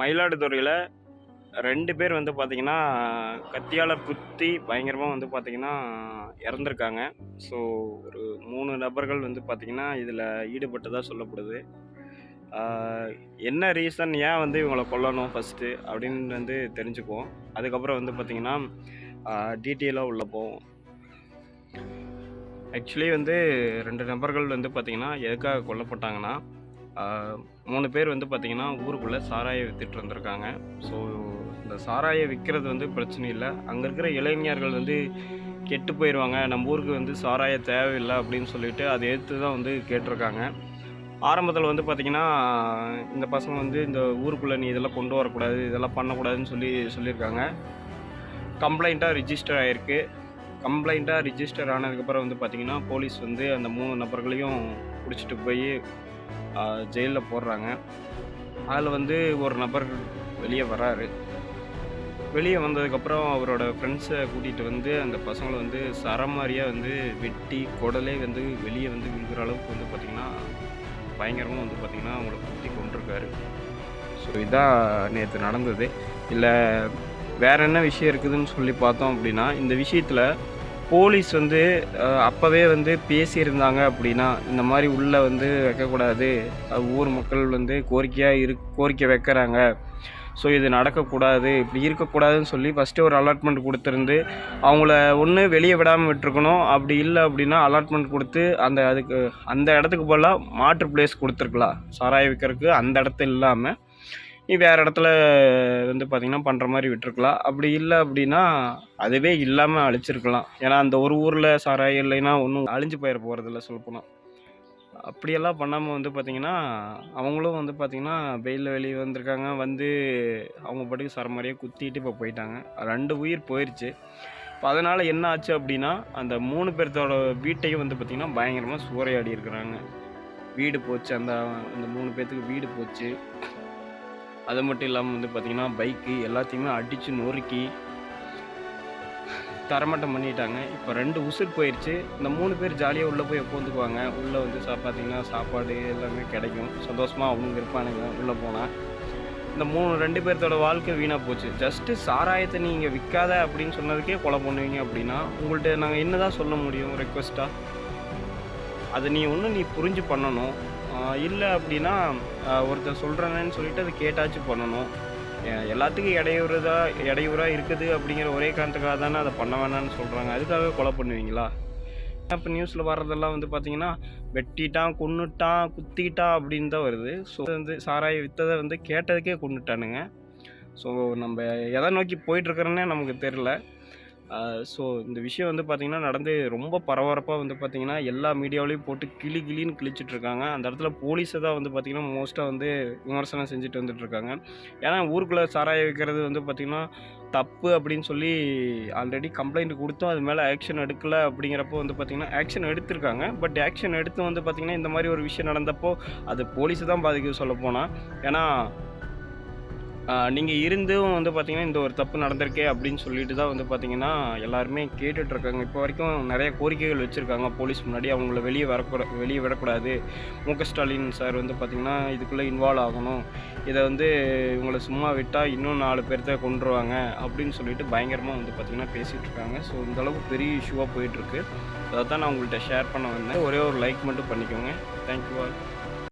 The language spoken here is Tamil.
மயிலாடுதுறையில் ரெண்டு பேர் வந்து பார்த்திங்கன்னா கத்தியால் குத்தி பயங்கரமாக வந்து பார்த்திங்கன்னா இறந்துருக்காங்க. ஸோ ஒரு மூணு நபர்கள் வந்து பார்த்திங்கன்னா இதில் ஈடுபட்டதாக சொல்லப்படுது. என்ன ரீசன் ஏன் வந்து இவங்களை கொல்லணும் ஃபஸ்ட்டு அப்படின்னு வந்து தெரிஞ்சுக்குவோம். அதுக்கப்புறம் வந்து பார்த்திங்கன்னா டீட்டெயிலாக உள்ளே போவோம். ஆக்சுவலி வந்து ரெண்டு நபர்கள் வந்து பார்த்திங்கன்னா எதுக்காக கொல்லப்பட்டாங்கன்னா மூணு பேர் வந்து பார்த்திங்கன்னா ஊருக்குள்ளே சாராயை வித்துட்டு வந்திருக்காங்க ஸோ இந்த சாராயை விற்கிறது வந்து பிரச்சனை இல்லை. அங்கே இருக்கிற இளைஞர்கள் வந்து கெட்டு போயிடுவாங்க நம்ம ஊருக்கு வந்து சாராய தேவையில்லை அப்படின்னு சொல்லிட்டு அதை எடுத்து தான் வந்து கேட்டிருக்காங்க. ஆரம்பத்தில் வந்து பார்த்திங்கன்னா இந்த பசங்க வந்து இந்த ஊருக்குள்ளே நீ இதெல்லாம் கொண்டு வரக்கூடாது இதெல்லாம் பண்ணக்கூடாதுன்னு சொல்லி சொல்லியிருக்காங்க. கம்ப்ளைண்ட்டாக ரிஜிஸ்டர் ஆகிருக்கு கம்ப்ளைண்ட்டாக ரிஜிஸ்டர் ஆனதுக்கப்புறம் வந்து பார்த்திங்கன்னா போலீஸ் வந்து அந்த மூணு நபர்களையும் பிடிச்சிட்டு போய் ஜெயிலில் போடுறாங்க. அதில் வந்து ஒரு நபர் வெளியே வராரு. வெளியே வந்ததுக்கப்புறம் அவரோட ஃப்ரெண்ட்ஸை கூட்டிகிட்டு வந்து அந்த பசங்களை வந்து சரமாரியாக வந்து வெட்டி குடலே வந்து வெளியே வந்து விழுகிற அளவுக்கு வந்து பார்த்திங்கன்னா பயங்கரமாக வந்து பார்த்திங்கன்னா அவங்கள குத்தி கொண்டிருக்காரு ஸோ இதான் நேற்று நடந்தது. இல்லை வேற என்ன விஷயம் இருக்குதுன்னு சொல்லி பார்த்தோம் அப்படின்னா இந்த விஷயத்தில் போலீஸ் வந்து அப்போவே வந்து பேசியிருந்தாங்க அப்படின்னா இந்த மாதிரி உள்ளே வந்து வைக்கக்கூடாது. ஊர் மக்கள் வந்து கோரிக்கையாக இரு கோரிக்கை வைக்கிறாங்க. ஸோ இது நடக்கக்கூடாது. இப்படி இருக்கக்கூடாதுன்னு சொல்லி ஃபஸ்ட்டு ஒரு அலாட்மெண்ட் கொடுத்துருந்து அவங்கள ஒன்று வெளியே விடாமல் விட்டுருக்கணும். அப்படி இல்லை அப்படின்னா அலாட்மெண்ட் கொடுத்து அந்த அதுக்கு அந்த இடத்துக்கு பதிலாக மாற்று பிளேஸ் கொடுத்துருக்கலாம். சாராய விற்கிறதுக்கு அந்த இடத்துல இல்லாமல் நீ வேறு இடத்துல வந்து பார்த்திங்கன்னா பண்ணுற மாதிரி விட்டுருக்கலாம். அப்படி இல்லை அப்படின்னா அதுவே இல்லாமல் அழிச்சிருக்கலாம். ஏன்னா அந்த ஒரு ஊரில் சாராயம் இல்லைன்னா ஒன்றும் அழிஞ்சு போயிட போகிறதில்ல சொல்லப்போனால் அப்படியெல்லாம் பண்ணாமல் வந்து பார்த்திங்கன்னா அவங்களும் வந்து பார்த்திங்கன்னா வெயிலில் வெளியே வந்திருக்காங்க. வந்து அவங்க பாட்டுக்கு சரமாரியாக குத்திட்டு இப்போ போயிட்டாங்க. ரெண்டு உயிர் போயிடுச்சு இப்போ அதனால் என்ன ஆச்சு அப்படின்னா அந்த மூணு பேர்த்தோட வீட்டையும் வந்து பார்த்திங்கன்னா பயங்கரமாக சூறையாடி இருக்கிறாங்க. வீடு போச்சு. அந்த அந்த மூணு பேர்த்துக்கு வீடு போச்சு. அது மட்டும் இல்லாமல் வந்து பார்த்திங்கன்னா பைக்கு எல்லாத்தையுமே அடித்து நொறுக்கி தரமட்டம் பண்ணிட்டாங்க. இப்போ ரெண்டு உசுர் போயிடுச்சு இந்த மூணு பேர் ஜாலியாக உள்ளே போய் உட்காந்துக்குவாங்க உள்ளே வந்து சா பார்த்தீங்கன்னா சாப்பாடு எல்லாமே கிடைக்கும். சந்தோஷமாக அவங்க இருப்பானுங்க உள்ளே போனால் இந்த மூணு ரெண்டு பேர்த்தோட வாழ்க்கை வீணாக போச்சு. ஜஸ்ட்டு சாராயத்தை நீங்கள் விற்காத அப்படின்னு சொன்னதுக்கே கொலை பண்ணுவீங்க அப்படின்னா உங்கள்கிட்ட நாங்கள் என்ன தான் சொல்ல முடியும்? ரெக்வஸ்ட்டாக அதை நீ ஒன்று நீ புரிஞ்சு பண்ணணும். இல்லை அப்படின்னா ஒருத்தர் சொல்கிறேன்னு சொல்லிட்டு அதை கேட்டாச்சும் பண்ணணும். எல்லாத்துக்கும் இடையூறுதா இடையூறாக இருக்குது அப்படிங்கிற ஒரே காரணத்துக்காக தானே அதை பண்ண வேணாம்னு சொல்கிறாங்க அதுக்காக கொலை பண்ணுவீங்களா? இப்போ நியூஸில் வர்றதெல்லாம் வந்து பார்த்தீங்கன்னா வெட்டிட்டான் கொன்னுட்டான் குத்திட்டான் அப்படின்னு தான் வருது. ஸோ வந்து சாராய வித்ததை வந்து கேட்டதுக்கே கொண்டுட்டானுங்க ஸோ நம்ம எதை நோக்கி போயிட்டுருக்குறோன்னே நமக்கு தெரில ஸோ இந்த விஷயம் வந்து பார்த்திங்கன்னா நடந்து ரொம்ப பரபரப்பாக வந்து பார்த்திங்கன்னா எல்லா மீடியாவிலையும் போட்டு கிளி கிளின்னு கிழிச்சிட்டு இருக்காங்க. அந்த இடத்துல போலீஸை தான் வந்து பார்த்திங்கன்னா மோஸ்ட்டாக வந்து விமர்சனம் செஞ்சுட்டு வந்துட்டுருக்காங்க ஏன்னா ஊருக்குள்ளே சாராய வைக்கிறது வந்து பார்த்திங்கன்னா தப்பு அப்படின்னு சொல்லி ஆல்ரெடி கம்ப்ளைண்ட் கொடுத்தோம் அது மேலே ஆக்ஷன் எடுக்கலை அப்படிங்கிறப்போ வந்து பார்த்திங்கன்னா ஆக்ஷன் எடுத்திருக்காங்க. பட் ஆக்ஷன் எடுத்து வந்து பார்த்திங்கன்னா இந்த மாதிரி ஒரு விஷயம் நடந்தப்போ அது போலீஸை தான் பாதிக்க சொல்ல போனால் ஏன்னா நீங்கள் இருந்தும் வந்து பார்த்தீங்கன்னா இந்த ஒரு தப்பு நடந்திருக்கே அப்படின்னு சொல்லிட்டு தான் வந்து பார்த்தீங்கன்னா எல்லாருமே கேட்டுட்ருக்காங்க இப்போ வரைக்கும் நிறைய கோரிக்கைகள் வச்சுருக்காங்க. போலீஸ் முன்னாடி அவங்கள வெளியே வரக்கூட வெளியே விடக்கூடாது. மு ஸ்டாலின் சார் வந்து பார்த்திங்கன்னா இதுக்குள்ளே இன்வால்வ் ஆகணும். இதை வந்து இவங்களை சும்மா விட்டால் இன்னும் நாலு பேர்த்த கொண்டுருவாங்க அப்படின்னு சொல்லிட்டு பயங்கரமாக வந்து பார்த்திங்கன்னா பேசிகிட்ருக்காங்க ஸோ இந்தளவுக்கு பெரிய இஷ்யூவாக போயிட்டுருக்கு அதை தான் நான் உங்கள்கிட்ட ஷேர் பண்ண வந்தேன். ஒரே ஒரு லைக் மட்டும் பண்ணிக்கோங்க. Thank you all